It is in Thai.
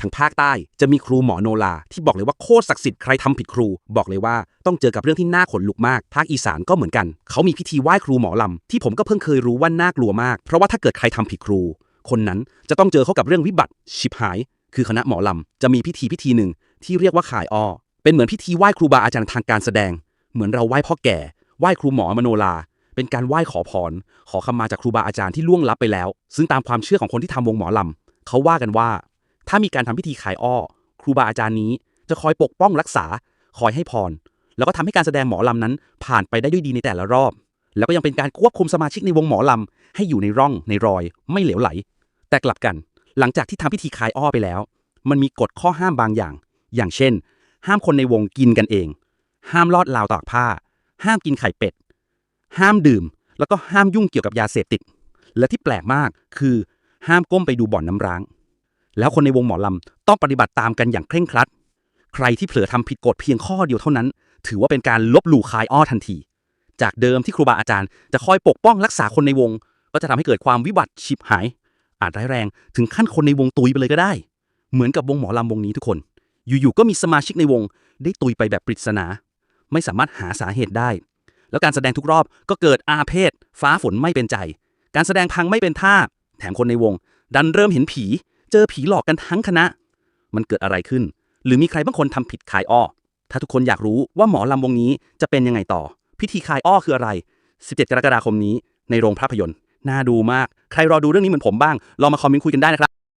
ทางภาคใต้จะมีครูหมอโนราที่บอกเลยว่าโคตรศักดิ์สิทธิ์ใครทำผิดครู บอกเลยว่าต้องเจอกับเรื่องที่น่าขนลุกมาก ภาคอีสานก็เหมือนกัน เขามีพิธีไหว้ครูหมอลำ ที่ผมก็เพิ่งเคยรู้ว่าน่ากลัวมาก เพราะว่าถ้าเกิดใครทำผิดครู คนนั้นจะต้องเจอเข้ากับเรื่องวิบัติชิบหาย คือคณะหมอลำจะมีพิธีพิธีหนึ่งที่เรียกว่าขายอ้อเป็นเหมือนพิธีไหว้ครูบาอาจารย์ทางการแสดง เหมือนเราไหว้พ่อแก่ไหว้ครูหมอมโนราเป็นการไหว้ขอพร ขอขมาจากครูบาอาจารย์ที่ล่วงลับไปแล้ว ซึ่งตามความเชื่อของคนที่ทำวงหมอลำเขาว่ากันว่า ถ้ามีการทำพิธีขายอ้อ ครูบาอาจารย์นี้จะคอยปกป้องรักษา คอยให้พร แล้วก็ทำให้การแสดงหมอลำนั้น ผ่านไปได้ด้วยดีในแต่ละรอบ แล้วก็ยังเป็นการควบคุมสมาชิกในวงหมอลำให้อยู่ในร่องในรอย ไม่เหลวไหล แต่กลับกัน หลังจากที่ทำพิธีคลายอ้อไปแล้ว มันมีกฎข้อห้ามบางอย่าง อย่างเช่น ห้ามคนในวงกินกันเอง ห้ามลอดราวตากผ้า ห้ามกินไข่เป็ด ห้ามดื่ม แล้วก็ห้ามยุ่งเกี่ยวกับยาเสพติด และที่แปลกมากคือ ห้ามก้มไปดูบ่อนน้ำร้าง แล้วคนในวงหมอลำต้องปฏิบัติตามกันอย่างเคร่งครัด ใครที่เผลอทำผิดกฎเพียงข้อเดียวเท่านั้น ถือว่าเป็นการลบหลู่คายอ้อทันที จากเดิมที่ครูบาอาจารย์จะคอยปกป้องรักษาคนในวง ก็จะทำให้เกิดความวิบัติฉิบหาย อาจร้ายแรงถึงขั้นคนในวงตุยไปเลยก็ได้ เหมือนกับวงหมอลำวงนี้ทุกคน อยู่ๆก็มีสมาชิกในวง ได้ตุยไปแบบปริศนา ไม่สามารถหาสาเหตุได้ แล้วการแสดงทุกรอบก็เกิดอาเพศ ฟ้าฝนไม่เป็นใจ การแสดงพังไม่เป็นท่า แถมคนในวง ดันเริ่มเห็นผี เจอผีหลอกกันทั้งคณะ มันเกิดอะไรขึ้น หรือมีใครบางคนทำผิดคายอ้อ ถ้าทุกคนอยากรู้ว่าหมอลำวงนี้จะเป็นยังไงต่อ พิธีคายอ้อคืออะไร 17 กรกฎาคมนี้ในโรงภาพยนตร์น่าดูมาก ใครรอดูเรื่องนี้เหมือนผมบ้าง ลองมาคอมเมนต์คุยกันได้นะครับ